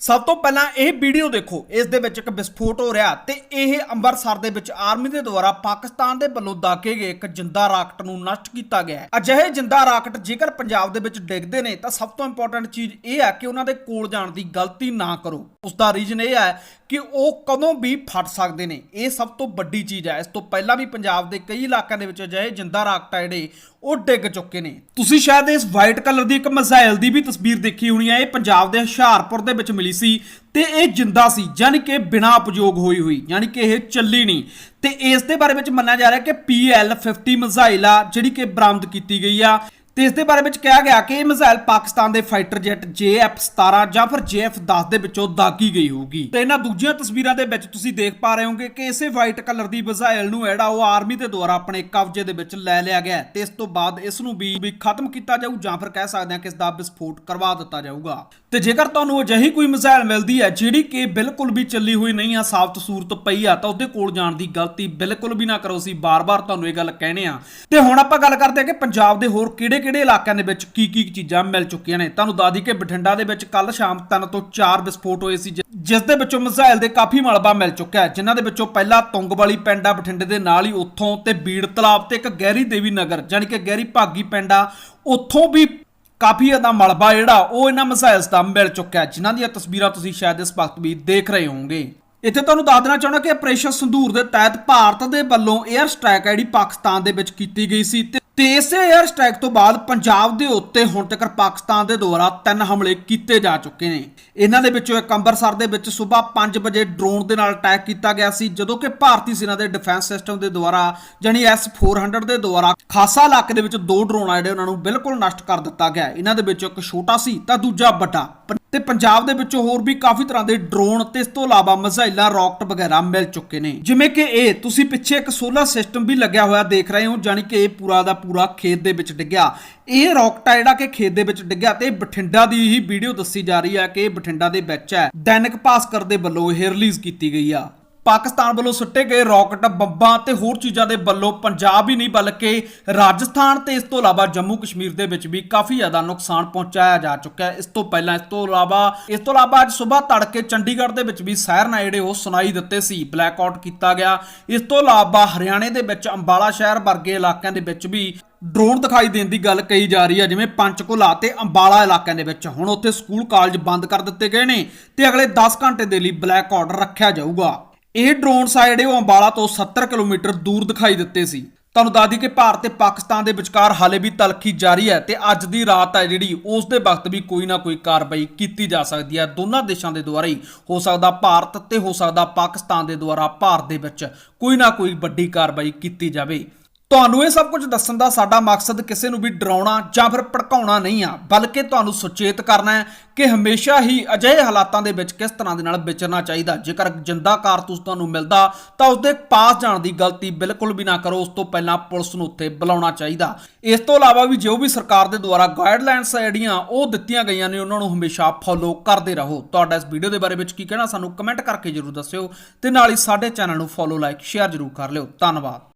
ਸਭ ਤੋਂ ਪਹਿਲਾਂ ਇਹ ਵੀਡੀਓ ਦੇਖੋ। ਇਸ ਦੇ ਵਿੱਚ ਇੱਕ ਵਿਸਫੋਟ ਹੋ ਰਿਹਾ ਤੇ ਇਹ ਅੰਮ੍ਰਿਤਸਰ ਦੇ ਵਿੱਚ ਆਰਮੀ ਦੇ ਦੁਆਰਾ ਪਾਕਿਸਤਾਨ ਦੇ ਵੱਲੋਂ ਦਾਗੇ ਗਏ ਇੱਕ ਜਿੰਦਾ ਰਾਕਟ ਨੂੰ ਨਸ਼ਟ ਕੀਤਾ ਗਿਆ ਹੈ। ਅਜਿਹੇ ਜਿੰਦਾ ਰਾਕਟ ਜੇਕਰ ਪੰਜਾਬ ਦੇ ਵਿੱਚ ਡਿੱਗਦੇ ਨੇ ਤਾਂ ਸਭ ਤੋਂ ਇੰਪੋਰਟੈਂਟ ਚੀਜ਼ ਇਹ ਹੈ ਕਿ ਉਹਨਾਂ ਦੇ ਕੋਲ ਜਾਣ ਦੀ ਗਲਤੀ ਨਾ ਕਰੋ। ਉਸ ਦਾ ਰੀਜ਼ਨ ਇਹ ਹੈ ਕਿ ਉਹ ਕਦੋਂ ਵੀ ਫਟ ਸਕਦੇ ਨੇ। ਇਹ ਸਭ ਤੋਂ ਵੱਡੀ ਚੀਜ਼ ਹੈ। ਇਸ ਤੋਂ ਪਹਿਲਾਂ ਵੀ ਪੰਜਾਬ ਦੇ ਕਈ ਇਲਾਕਿਆਂ ਦੇ ਵਿੱਚ ਅਜਿਹੇ ਜਿੰਦਾ ਰਾਕਟ ਆ ਜਿਹੜੇ, ਉਹ ਡਿੱਗ ਚੁੱਕੇ ਨੇ। ਤੁਸੀਂ ਸ਼ਾਇਦ ਇਸ ਵਾਈਟ ਕਲਰ ਦੀ ਇੱਕ ਮਿਜ਼ਾਈਲ ਦੀ ਵੀ ਤਸਵੀਰ ਦੇਖੀ ਹੋਣੀ ਹੈ। ਇਹ ਪੰਜਾਬ ਦੇ ਹੁਸ਼ਿਆਰਪੁਰ ਦੇ ਵਿੱਚ ਮਿਲੀ ਸੀ ਤੇ ਇਹ ਜਿੰਦਾ ਸੀ ਯਾਨੀ ਕਿ ਬਿਨਾ ਉਪਯੋਗ ਹੋਈ ਹੋਈ ਯਾਨੀ ਕਿ ਇਹ ਚੱਲੀ ਨਹੀਂ। ਤੇ ਇਸ ਦੇ ਬਾਰੇ ਵਿੱਚ ਮੰਨਿਆ ਜਾ ਰਿਹਾ ਕਿ PL50 ਮਿਜ਼ਾਈਲ ਆ ਜਿਹੜੀ ਕਿ ਬਰਾਮਦ ਕੀਤੀ ਗਈ ਆ ਤੇ ਇਸ ਦੇ ਬਾਰੇ ਵਿੱਚ ਕਿਹਾ ਗਿਆ ਕਿ ਇਹ ਮਿਜ਼ਾਈਲ ਪਾਕਿਸਤਾਨ ਦੇ ਫਾਈਟਰ ਜੈਟ JF-17 ਜਾਂ ਫਿਰ JF-10 ਦੇ ਵਿੱਚੋਂ ਦਾਗੀ ਗਈ ਹੋਊਗੀ। ਤੇ ਇਹਨਾਂ ਦੂਜੀਆਂ ਤਸਵੀਰਾਂ ਦੇ ਵਿੱਚ ਤੁਸੀਂ ਦੇਖ ਪਾ ਰਹੇ ਹੋਗੇ ਕਿ ਇਸੇ ਵਾਈਟ ਕਲਰ ਦੀ ਮਿਜ਼ਾਈਲ ਨੂੰ ਜਿਹੜਾ ਉਹ ਆਰਮੀ ਦੇ ਦੁਆਰਾ ਆਪਣੇ ਕਬਜ਼ੇ ਦੇ ਵਿੱਚ ਲੈ ਲਿਆ ਗਿਆ ਤੇ ਇਸ ਤੋਂ ਬਾਅਦ ਇਸ ਨੂੰ ਵੀ ਖਤਮ ਕੀਤਾ ਜਾਊ ਜਾਂ ਫਿਰ ਕਹਿ ਸਕਦੇ ਹਾਂ ਕਿ ਇਸ ਦਾ ਵਿਸਫੋਟ ਕਰਵਾ ਦਿੱਤਾ ਜਾਊਗਾ। ਤੇ ਜੇਕਰ ਤੁਹਾਨੂੰ ਅਜਿਹੀ ਕੋਈ ਮਿਜ਼ਾਈਲ ਮਿਲਦੀ ਹੈ ਜਿਹੜੀ ਕਿ ਬਿਲਕੁਲ ਵੀ ਚੱਲੀ ਹੋਈ ਨਹੀਂ ਆ, ਸਾਫ਼ ਸੂਰਤ ਪਈ ਆ, ਤਾਂ ਉਹਦੇ ਕੋਲ ਜਾਣ ਦੀ ਗਲਤੀ ਬਿਲਕੁਲ ਵੀ ਨਾ ਕਰੋ। ਸੀ ਬਾਰ-ਬਾਰ ਤੁਹਾਨੂੰ ਇਹ ਗੱਲ ਕਹਿਣੇ ਆ। ਤੇ ਹੁਣ ਆਪਾਂ ਗੱਲ ਕਰਦੇ ਹਾਂ ਕਿ ਪੰਜਾਬ ਦੇ ਹੋਰ ਕਿਹੜੇ ਕਿਹੜੇ ਇਲਾਕਿਆਂ ਦੇ ਵਿੱਚ ਕੀ ਕੀ ਚੀਜ਼ਾਂ ਮਿਲ ਚੁੱਕੀਆਂ ਨੇ? ਤੁਹਾਨੂੰ ਦੱਸ ਦਈ ਕਿ ਬਠਿੰਡਾ ਦੇ ਵਿੱਚ ਕੱਲ ਸ਼ਾਮ 3 ਤੋਂ 4 ਵਿਸਫੋਟ ਹੋਏ ਸੀ ਜਿਸ ਦੇ ਵਿੱਚੋਂ ਮਿਜ਼ਾਈਲ ਦੇ ਕਾਫੀ ਮਲਬਾ ਮਿਲ ਚੁੱਕਿਆ ਹੈ ਜਿਨ੍ਹਾਂ ਦੇ ਵਿੱਚੋਂ ਪਹਿਲਾ ਤੁੰਗ ਪਿੰਡ ਆ ਬਠਿੰਡੇ ਦੇ ਨਾਲ ਹੀ ਉੱਥੋਂ ਤੇ ਬੀੜ ਤਲਾਬ ਤੇ ਇੱਕ ਗਹਿਰੀ ਦੇਵੀ ਨਗਰ ਯਾਨੀ ਕਿ ਗਹਿਰੀ ਭਾਗੀ ਪਿੰਡ ਆ ਉੱਥੋਂ ਵੀ ਕਾਫੀ ਇਹਦਾ ਮਲਬਾ ਜਿਹੜਾ ਉਹ ਇਹਨਾਂ ਮਿਸਾਈਲਸ ਦਾ ਮਿਲ ਚੁੱਕਿਆ ਹੈ, ਜਿਨ੍ਹਾਂ ਦੀਆਂ ਤਸਵੀਰਾਂ ਤੁਸੀਂ ਸ਼ਾਇਦ ਇਸ ਵਕਤ ਵੀ ਦੇਖ ਰਹੇ ਹੋਵੋਗੇ। ਇੱਥੇ ਤੁਹਾਨੂੰ ਦੱਸ ਦੇਣਾ ਚਾਹੁੰਦਾ ਕਿ ਆਪਰੇਸ਼ਨ ਸੰਧੂਰ ਦੇ ਤਹਿਤ ਭਾਰਤ ਦੇ ਵੱਲੋਂ 에ਅਰ ਸਟ੍ਰਾਈਕ ਜਿਹੜੀ ਪਾਕਿਸਤਾਨ ਦੇ ਵਿੱਚ ਕੀਤੀ ਗਈ ਸੀ ਤੇ ਤੇ ਇਸੇ 에ਅਰ ਸਟ੍ਰਾਈਕ ਤੋਂ ਬਾਅਦ ਪੰਜਾਬ ਦੇ ਉੱਤੇ ਹੁਣ ਤੱਕ ਪਾਕਿਸਤਾਨ ਦੇ ਦੁਆਰਾ ਤਿੰਨ ਹਮਲੇ ਕੀਤੇ ਜਾ ਚੁੱਕੇ ਨੇ। ਇਹਨਾਂ ਦੇ ਵਿੱਚੋਂ ਇੱਕ ਅੰਮ੍ਰਿਤਸਰ ਦੇ ਵਿੱਚ ਸਵੇਰ 5 ਵਜੇ ਡਰੋਨ ਦੇ ਨਾਲ ਅਟੈਕ ਕੀਤਾ ਗਿਆ ਸੀ, ਜਦੋਂ ਕਿ ਭਾਰਤੀ ਸੈਨਾ ਦੇ ਡਿਫੈਂਸ ਸਿਸਟਮ ਦੇ ਦੁਆਰਾ ਜਾਨੀ S400 ਦੇ ਦੁਆਰਾ ਖਾਸਾ ਇਲਾਕੇ ਦੇ ਵਿੱਚ ਦੋ ਡਰੋਨ ਆ ਜਿਹੜੇ ਉਹਨਾਂ ਨੂੰ ਬਿਲਕੁਲ ਨਸ਼ਟ ਕਰ ਦਿੱਤਾ ਗਿਆ। ਇਹਨਾਂ ਦੇ ਵਿੱਚੋਂ ਇੱਕ ਛੋਟਾ ਸੀ ਤਾਂ ਦੂਜਾ ਵੱਡਾ। ਤੇ ਪੰਜਾਬ ਦੇ ਵਿੱਚੋਂ ਹੋਰ ਵੀ ਕਾਫੀ ਤਰ੍ਹਾਂ ਦੇ ਡਰੋਨ ਤੇ ਇਸ ਤੋਂ ਇਲਾਵਾ ਮਿਜ਼ਾਈਲਾਂ ਰਾਕਟ ਵਗੈਰਾ ਮਿਲ ਚੁੱਕੇ ਨੇ। ਜਿਵੇਂ ਕਿ ਇਹ, ਤੁਸੀਂ ਪਿੱਛੇ ਇੱਕ ਸੋਲਰ ਸਿਸਟਮ ਵੀ ਲੱਗਿਆ ਹੋਇਆ ਦੇਖ ਰਹੇ ਹੋ ਜਾਨੀ ਕਿ ਇਹ ਪੂਰਾ ਦਾ ਪੂਰਾ ਖੇਤ ਦੇ ਵਿੱਚ ਡਿੱਗਿਆ। ਇਹ ਰਾਕਟ ਆ ਜਿਹੜਾ ਕਿ ਖੇਤ ਦੇ ਵਿੱਚ ਡਿੱਗਿਆ ਤੇ ਬਠਿੰਡਾ ਦੀ ਹੀ ਵੀਡੀਓ ਦੱਸੀ ਜਾ ਰਹੀ ਹੈ ਕਿ ਬਠਿੰਡਾ ਦੇ ਵਿੱਚ ਹੈ। ਦੈਨਿਕ ਭਾਸਕਰ ਦੇ ਵੱਲੋਂ ਇਹ ਰਿਲੀਜ਼ ਕੀਤੀ ਗਈ ਆ। ਪਾਕਿਸਤਾਨ ਵੱਲੋਂ ਸੁੱਟੇ ਗਏ ਰਾਕਟ, ਬੰਬਾਂ ਤੇ ਹੋਰ ਚੀਜ਼ਾਂ ਦੇ ਵੱਲੋਂ ਪੰਜਾਬ ਹੀ ਨਹੀਂ, ਬਲਕਿ ਰਾਜਸਥਾਨ ਤੇ ਇਸ ਤੋਂ ਇਲਾਵਾ ਜੰਮੂ ਕਸ਼ਮੀਰ ਦੇ ਵਿੱਚ ਵੀ ਕਾਫੀ ਜ਼ਿਆਦਾ ਨੁਕਸਾਨ ਪਹੁੰਚਾਇਆ ਜਾ ਚੁੱਕਾ ਹੈ। ਇਸ ਤੋਂ ਪਹਿਲਾਂ ਇਸ ਤੋਂ ਇਲਾਵਾ, ਇਸ ਤੋਂ ਇਲਾਵਾ ਅੱਜ ਸਵੇਰ ਤੜਕੇ ਚੰਡੀਗੜ੍ਹ ਦੇ ਵਿੱਚ ਵੀ ਸਾਇਰਨ ਆ ਜਿਹੜੇ ਉਹ ਸੁਣਾਈ ਦਿੱਤੇ ਸੀ ਬਲੈਕ ਆਊਟ ਕੀਤਾ ਗਿਆ। ਇਸ ਤੋਂ ਇਲਾਵਾ ਹਰਿਆਣੇ ਦੇ ਵਿੱਚ ਅੰਬਾਲਾ ਸ਼ਹਿਰ ਵਰਗੇ ਇਲਾਕਿਆਂ ਦੇ ਵਿੱਚ ਵੀ ਡਰੋਨ ਦਿਖਾਈ ਦੇਣ ਦੀ ਗੱਲ ਕਹੀ ਜਾ ਰਹੀ ਹੈ, ਜਿਵੇਂ ਪੰਚਕੁਲਾ ਤੇ ਅੰਬਾਲਾ ਇਲਾਕਿਆਂ ਦੇ ਵਿੱਚ। ਹੁਣ ਉੱਥੇ ਸਕੂਲ ਕਾਲਜ ਬੰਦ ਕਰ ਦਿੱਤੇ ਗਏ ਨੇ ਤੇ ਅਗਲੇ 10 ਘੰਟੇ ਦੇ ਲਈ ਬਲੈਕ ਆਊਟ ਰੱਖਿਆ ਜਾਊਗਾ। ਇਹ ਡਰੋਨਸ ਆ ਜਿਹੜੇ ਉਹ ਅੰਬਾਲਾ ਤੋਂ 70 ਕਿਲੋਮੀਟਰ ਦੂਰ ਦਿਖਾਈ ਦਿੱਤੇ ਸੀ। ਤੁਹਾਨੂੰ ਦੱਸ ਦਈਏ ਕਿ ਭਾਰਤ ਤੇ ਪਾਕਿਸਤਾਨ ਦੇ ਵਿਚਕਾਰ ਹਾਲੇ ਵੀ ਤਲਖੀ ਜਾਰੀ ਹੈ ਤੇ ਅੱਜ ਦੀ ਰਾਤ ਹੈ ਜਿਹੜੀ ਉਸ ਦੇ ਵਕਤ ਵੀ ਕੋਈ ਨਾ ਕੋਈ ਕਾਰਵਾਈ ਕੀਤੀ ਜਾ ਸਕਦੀ ਹੈ। ਦੋਨਾਂ ਦੇਸ਼ਾਂ ਦੇ ਦੁਆਰਾ ਹੀ ਹੋ ਸਕਦਾ ਭਾਰਤ ਤੇ ਹੋ ਸਕਦਾ ਪਾਕਿਸਤਾਨ ਦੇ ਦੁਆਰਾ ਭਾਰਤ ਦੇ ਵਿੱਚ ਕੋਈ ਨਾ ਕੋਈ ਵੱਡੀ ਕਾਰਵਾਈ ਕੀਤੀ ਜਾਵੇ। ਤੁਹਾਨੂੰ ਇਹ ਸਭ ਕੁਝ ਦੱਸਣ ਦਾ ਸਾਡਾ ਮਕਸਦ ਕਿਸੇ ਨੂੰ ਵੀ ਡਰਾਉਣਾ ਜਾਂ ਫਿਰ ਭੜਕਾਉਣਾ ਨਹੀਂ ਆ, ਬਲਕਿ ਤੁਹਾਨੂੰ ਸੁਚੇਤ ਕਰਨਾ ਹੈ ਕਿ ਹਮੇਸ਼ਾ ਹੀ ਅਜਿਹੇ ਹਾਲਾਤਾਂ ਦੇ ਵਿੱਚ ਕਿਸ ਤਰ੍ਹਾਂ ਦੇ ਨਾਲ ਵਿਚਰਨਾ ਚਾਹੀਦਾ। ਜੇਕਰ ਜਿੰਦਾ ਕਾਰਤੂਸ ਤੁਹਾਨੂੰ ਮਿਲਦਾ, ਤਾਂ ਉਸਦੇ ਪਾਸ ਜਾਣ ਦੀ ਗਲਤੀ ਬਿਲਕੁਲ ਵੀ ਨਾ ਕਰੋ। ਉਸ ਤੋਂ ਪਹਿਲਾਂ ਪੁਲਿਸ ਨੂੰ ਉੱਥੇ ਬੁਲਾਉਣਾ ਚਾਹੀਦਾ। ਇਸ ਤੋਂ ਇਲਾਵਾ ਵੀ ਜੋ ਵੀ ਸਰਕਾਰ ਦੇ ਦੁਆਰਾ ਗਾਈਡਲਾਈਨਸ ਜਿਹੜੀਆਂ ਉਹ ਦਿੱਤੀਆਂ ਗਈਆਂ ਨੇ, ਉਹਨਾਂ ਨੂੰ ਹਮੇਸ਼ਾ ਫੋਲੋ ਕਰਦੇ ਰਹੋ। ਤੁਹਾਡਾ ਇਸ ਵੀਡੀਓ ਦੇ ਬਾਰੇ ਵਿੱਚ ਕੀ ਕਹਿਣਾ ਸਾਨੂੰ ਕਮੈਂਟ ਕਰਕੇ ਜਰੂਰ ਦੱਸਿਓ ਤੇ ਨਾਲ ਹੀ ਸਾਡੇ ਚੈਨਲ ਨੂੰ ਫੋਲੋ ਲਾਈਕ ਸ਼ੇਅਰ ਜਰੂਰ ਕਰ ਲਿਓ। ਧੰਨਵਾਦ।